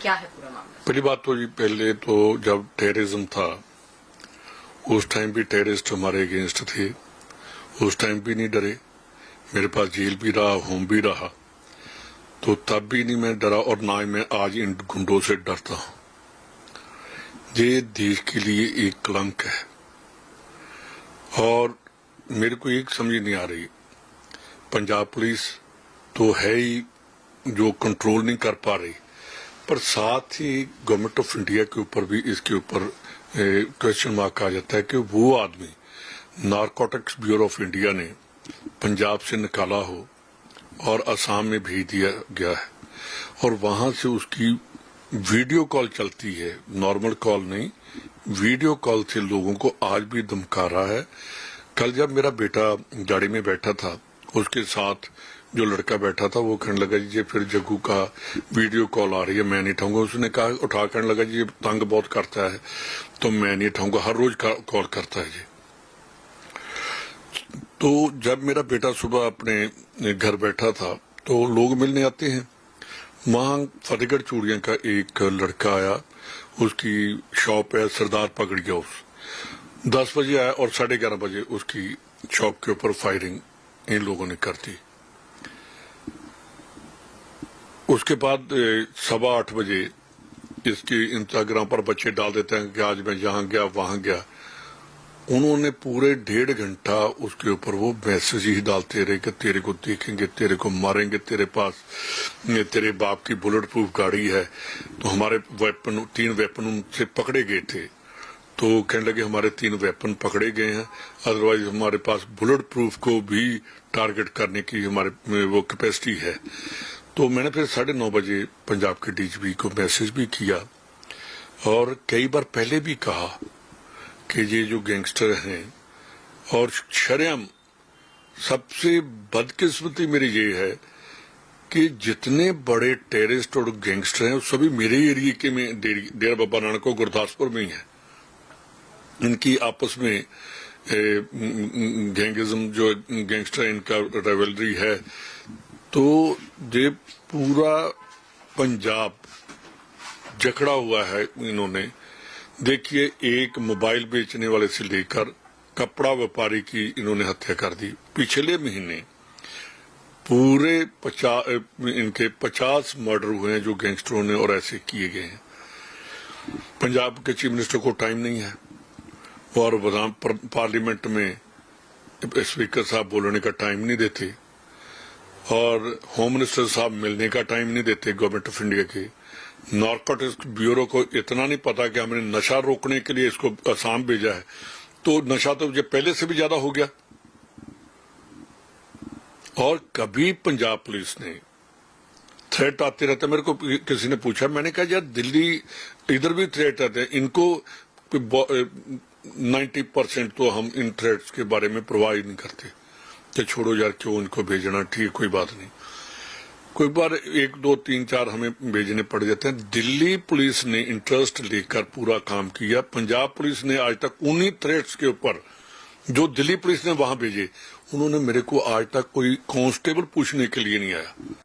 کیا ہے پورا معاملہ؟ پہلی بات تو جی پہلے تو جب ٹیررزم تھا، اس ٹائم بھی ٹیررسٹ ہمارے اگینسٹ تھے۔ اس ٹائم بھی نہیں ڈرے۔ میرے پاس جیل بھی رہا ہوم بھی رہا۔ تو تب بھی نہیں میں ڈرا اور نہ ہی میں آج ان گنڈوں سے ڈرتا ہوں۔ یہ دیش کے لیے ایک کلنک ہے۔ اور میرے کو ایک سمجھ نہیں آ رہی۔ پنجاب پولیس تو ہے ہی جو کنٹرول نہیں کر پا رہی۔ پر ساتھ ہی گورنمنٹ آف انڈیا کے اوپر بھی اس کے اوپر کوشچن مارک آ جاتا ہے کہ وہ آدمی نارکوٹکس بیورو آف انڈیا نے پنجاب سے نکالا ہو اور آسام میں بھیج دیا گیا ہے اور وہاں سے اس کی ویڈیو کال چلتی ہے۔ نارمل کال نہیں، ویڈیو کال سے لوگوں کو آج بھی دھمکا رہا ہے۔ کل جب میرا بیٹا گاڑی میں بیٹھا تھا اس کے ساتھ جو لڑکا بیٹھا تھا، وہ کہنے لگا جی پھر جگو کا ویڈیو کال آ رہی ہے، میں نہیں اٹھاؤں گا۔ اس نے کہا، اٹھا کھن لگا جی تنگ بہت کرتا ہے، تو میں نہیں اٹھاؤں گا، ہر روز کال کرتا ہے جی۔ تو جب میرا بیٹا صبح اپنے گھر بیٹھا تھا، تو لوگ ملنے آتے ہیں۔ وہاں فتح گڑھ چوڑیاں کا ایک لڑکا آیا، اس کی شاپ ہے، سردار پکڑ گیا اس دس بجے آیا اور ساڑھے گیارہ بجے اس کی شاپ کے اوپر فائرنگ ان لوگوں نے کر دی۔ اس کے بعد سوا آٹھ بجے اس کی انسٹاگرام پر بچے ڈال دیتے ہیں کہ آج میں یہاں گیا، وہاں گیا۔ انہوں نے پورے ڈیڑھ گھنٹہ اس کے اوپر وہ میسج ہی ڈالتے رہے کہ تیرے کو دیکھیں گے، تیرے کو ماریں گے، تیرے پاس تیرے باپ کی بلٹ پروف گاڑی ہے۔ تو ہمارے ویپن تین ویپن ان سے پکڑے گئے تھے۔ تو کہنے لگے ہمارے تین ویپن پکڑے گئے ہیں ادروائز ہمارے پاس بلٹ پروف کو بھی ٹارگٹ کرنے کی ہمارے وہ کیپیسٹی ہے۔ تو میں نے پھر ساڑھے نو بجے پنجاب کے ڈی جی پی کو میسج بھی کیا اور کئی بار پہلے بھی کہا کہ یہ جو گینگسٹر ہیں اور شرم سب سے بدقسمتی میری یہ ہے کہ جتنے بڑے ٹیررسٹ اور گینگسٹر ہیں، وہ سبھی میرے ایریے کے میں ڈیرا بابا نانک اور گرداسپور میں ہی ہیں۔ ان کی آپس میں گینگزم جو گینگسٹر ان کا ریولری ہے، تو یہ پورا پنجاب جکڑا ہوا ہے انہوں نے۔ دیکھیے، ایک موبائل بیچنے والے سے لے کر کپڑا وپاری کی انہوں نے ہتیا کر دی۔ پچھلے مہینے پورے ان کے پچاس مرڈر ہوئے ہیں جو گینگسٹروں نے اور ایسے کیے گئے ہیں۔ پنجاب کے چیف منسٹر کو ٹائم نہیں ہے۔ اور پارلیمنٹ میں اسپیکر صاحب بولنے کا ٹائم نہیں دیتے اور ہوم منسٹر صاحب ملنے کا ٹائم نہیں دیتے گورنمنٹ آف انڈیا کے۔ نارکوٹکس بیورو کو اتنا نہیں پتا کہ ہم نے نشہ روکنے کے لیے اس کو آسام بھیجا ہے۔ تو نشہ تو مجھے پہلے سے بھی زیادہ ہو گیا۔ اور کبھی پنجاب پولیس نے تھریٹ آتے رہتے میرے کو کسی نے پوچھا، میں نے کہا، یار دلی ادھر بھی تھریٹ آتے ہیں۔ ان کو نائنٹی پرسینٹ تو ہم ان تھریڈس کے بارے میں پروائی نہیں کرتے۔ کہ چھوڑو یار، کیوں ان کو بھیجنا؟ ٹھیک کوئی بات نہیں۔ کوئی بار ایک، دو، تین، چار ہمیں بھیجنے پڑ جاتے ہیں۔ دلی پولیس نے انٹرسٹ لے کر پورا کام کیا۔ پنجاب پولیس نے آج تک انہی تھریٹس کے اوپر جو دلی پولیس نے وہاں بھیجے، انہوں نے میرے کو آج تک کوئی کانسٹیبل پوچھنے کے لیے نہیں آیا۔